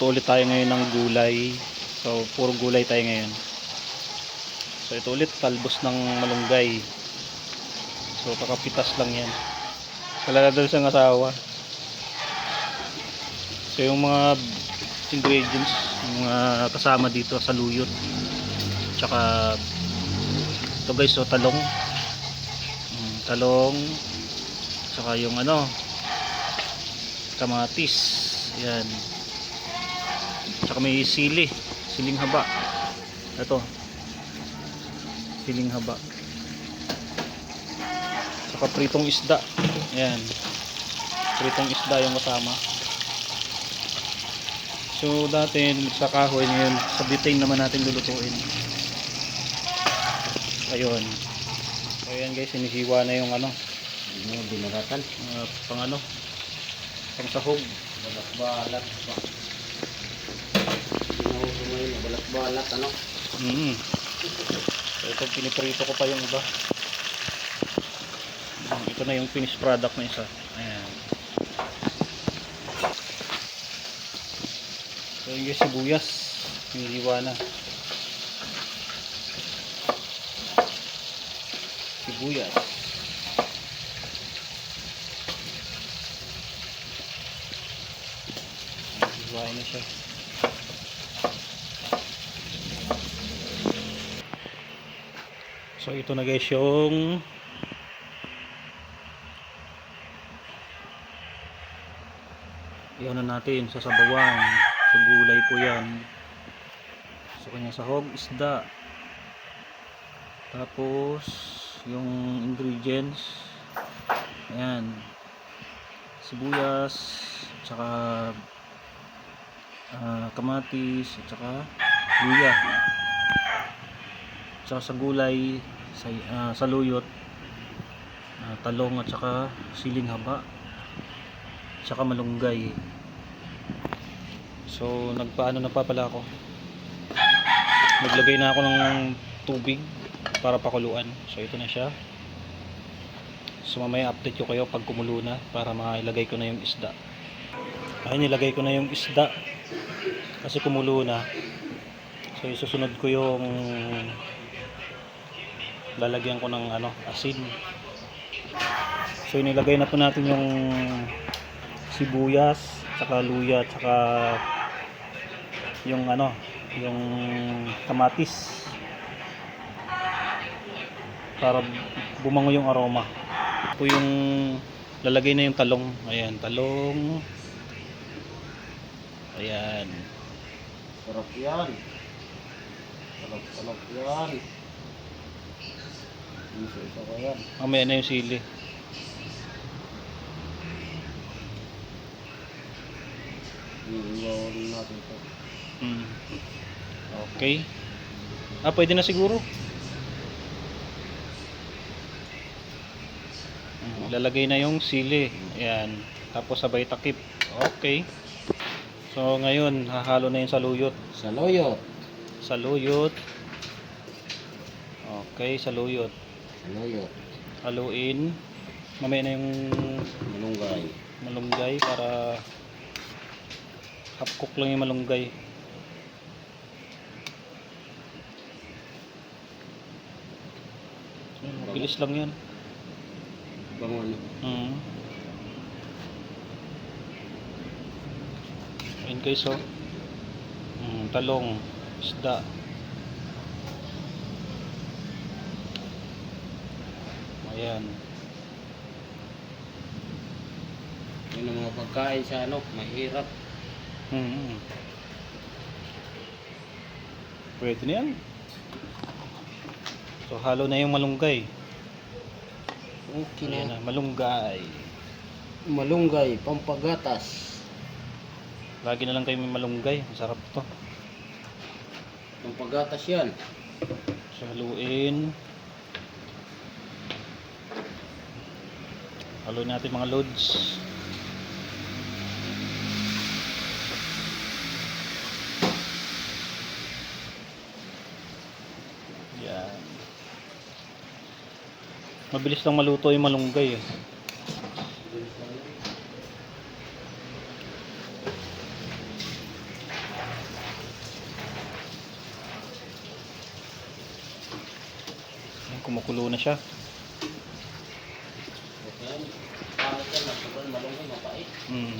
Magluto ulit tayo ngayon ng gulay. So, puro gulay tayo ngayon. So, ito ulit, talbos ng malunggay. So, kakapitas lang yan. Kalala doon siyang asawa. So, yung mga ingredients, yung mga kasama dito sa luyot. Tsaka, ito guys, so talong. Mm, talong. Tsaka yung ano, kamatis. Yan. Tsaka may sili. Siling haba. Ito. Siling haba. Tsaka pritong isda. Yan. Pritong isda yung kasama. So dati sa kahoy ngayon sa butane naman natin lulutuin. Ayun. Ayan guys, sinisiwa na yung ano, Ano, binaratan? uh, pang ano, pang sahog. Balat-balat pa. Sinuso mo yun, balat-balat, ano? Mm. Ito piniprito ko pa yung iba. Mm, Ito na yung finished product na isa. Ayan. So yung sibuyas, hinihiwa na. Sibuyas. Hiwain na siya. So ito na guys yung Iyan na natin sa sabawan. Sa gulay po yan. So kanya sahog, isda. Tapos yung ingredients. Ayan. Sibuyas, tsaka ah, kamatis, at tsaka luya. Tsaka sa gulay, sa, ah, sa luyot, ah, talong at saka siling haba, tsaka malunggay. So, nagpaano na pa pala ako. Naglagay na ako ng tubig para pakuluan. So, ito na siya. So, mamaya update ko kayo pag kumulo na para mailagay ko na yung isda. Ay, nilagay ko na yung isda kasi kumulo na. So, isusunod ko yung lalagyan ko ng ano, asin. So inilagay na po natin yung sibuyas, tsaka luya, tsaka yung ano, yung kamatis. Para bumango yung aroma. Ito yung lalagay na yung talong. Ayan, talong. Ayan. Sarap yan. Sarap-sarap yan. Isa-isa ko yan. Mamaya na yung sili. Iiwaw natin ito. Hmm. Okay. Ah, pwede na siguro. Ilalagay na yung sili. Ayan. Tapos sabay takip. Okay. So, ngayon, hahalo na yung saluyot. Sa loyot. Saluyot. Okay, saluyot. Sa loyot. Haluin. Mamaya na yung Malunggay. malunggay para half cook lang yung malunggay. Bilis lang yan. Bangon. Mm. Ayun guys oh. Mm, talong, isda. Ayan. Yun ang mga pagkain sa ano, mahirap. Mm. Pwede na yan. So halo na yung malunggay. Okay na. na, malunggay. Malunggay, pampagatas. Lagi na lang kayo may malunggay. Masarap to. Pampagatas yan. So halo natin mga loads yan. Mabilis lang maluto yung malunggay eh. kumukulo na siya. Pangit yan, sobrang malungkot, mapait. Mm.